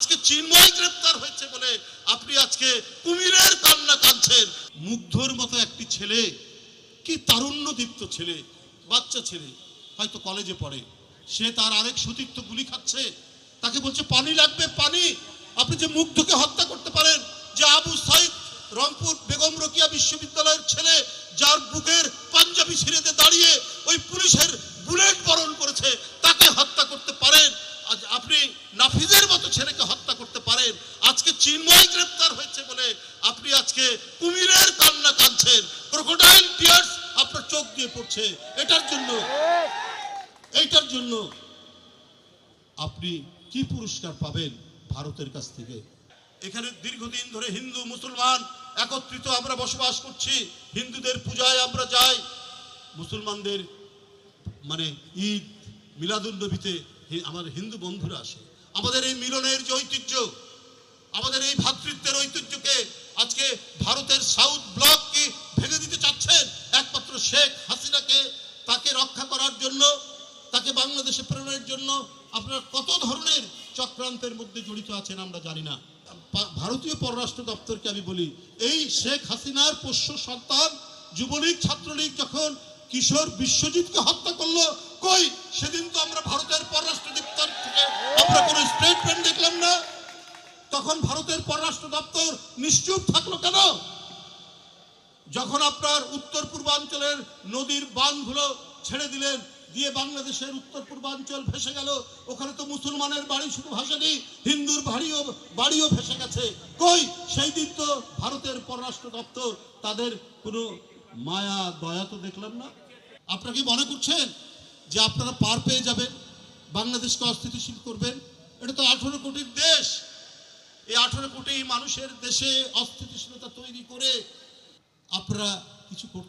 আজকে চিন্ময় গ্রেপ্তার হয়েছে বলে আপনি আজকে কুমিরের কান্না কাঁদছেন। মুগ্ধর মতো একটি ছেলে, কি তারুণ্যদীপ্ত ছেলে, বাচ্চা ছেলে, হয়তো কলেজে পড়ে। সে তার আরেক সতীর্থ গুলি খাচ্ছে। তাকে বলছে, পানি লাগবে, পানি। আপনি যে মুগ্ধকে হত্যা করতে পারেন, যে আবু সাইদ রংপুর বেগম রকিয়া বিশ্ববিদ্যালয়ের ছেলে, যার বুকের পাঞ্জাবি ছিঁড়েতে দাঁড়িয়ে ওই পুলিশের বুলেট বরণ করেছে তাকে হত্যা করতে পারেন আজ আপনি নাফিজের মতো ছেলেকে হত্যা করতে পারেন চিন্ময় গ্রেপ্তার হয়েছে বলে আপনি আজকে কুমিরের কান্না কাঁদছেন। ক্রোকোডাইল টিয়ার্স আপনার চোখ দিয়ে পড়ছে। এটার জন্য, এইটার জন্য আপনি কি পুরস্কার পাবেন ভারতের কাছ থেকে? এখানে দীর্ঘদিন ধরে হিন্দু, মুসলমান একত্রিত আমরা বসবাস করছি। হিন্দুদের পূজায় আমরা যাই। মুসলমানদের মানে ঈদ মিলাদুল নবীতে আমার হিন্দু বন্ধুরা আসে। আমাদের এই মিলনের যে ঐতিহ্য আমাদের এই ভ্রাতৃত্বের ঐতিহ্যকে আজকে ভারতের সাউথ ব্লককে ভেঙে দিতে চাচ্ছেন? একমাত্র শেখ হাসিনাকে তাকে রক্ষা করার জন্য, তাকে বাংলাদেশে প্রেরণের জন্য আপনারা কত ধরনের চক্রান্তের মধ্যে জড়িত আছেন আমরা জানি না। ভারতীয় পররাষ্ট্র দপ্তরকে আমি বলি, এই শেখ হাসিনার পোষ্য সন্তান যুবলীগ, ছাত্রলীগ যখন কিশোর বিশ্বজিৎকে হত্যা করল, কই? সেদিন তো আমরা ভারতের পররাষ্ট্র দপ্তর থেকে আমরা কোনো স্টেটমেন্ট দেখলাম না। তখন ভারতের পররাষ্ট্র দপ্তর নিশ্চুপ থাকল কেন? যখন আপনার উত্তর পূর্বাঞ্চলের নদীর বাঁধগুলো ছেড়ে দিলেন, দিয়ে বাংলাদেশের উত্তর পূর্বাঞ্চল ভেসে গেল, ওখানে তো মুসলমানের বাড়ি শুধু ভাসেনি, হিন্দুর বাড়িও বাড়িও ভেসে গেছে। কই? সেই দিন তো ভারতের পররাষ্ট্র দপ্তর তাদের কোনো মায়া, দয়া তো দেখলাম না। আপনারা কি মনে করছেন যে আপনারা পার পেয়ে যাবেন? বাংলাদেশকে অস্থিতিশীল করবেন? এটা তো আঠারো কোটির দেশ। এই আঠারো কোটি মানুষের দেশে অস্থিতিশীলতা তৈরি করে আপনারা কিছু করতে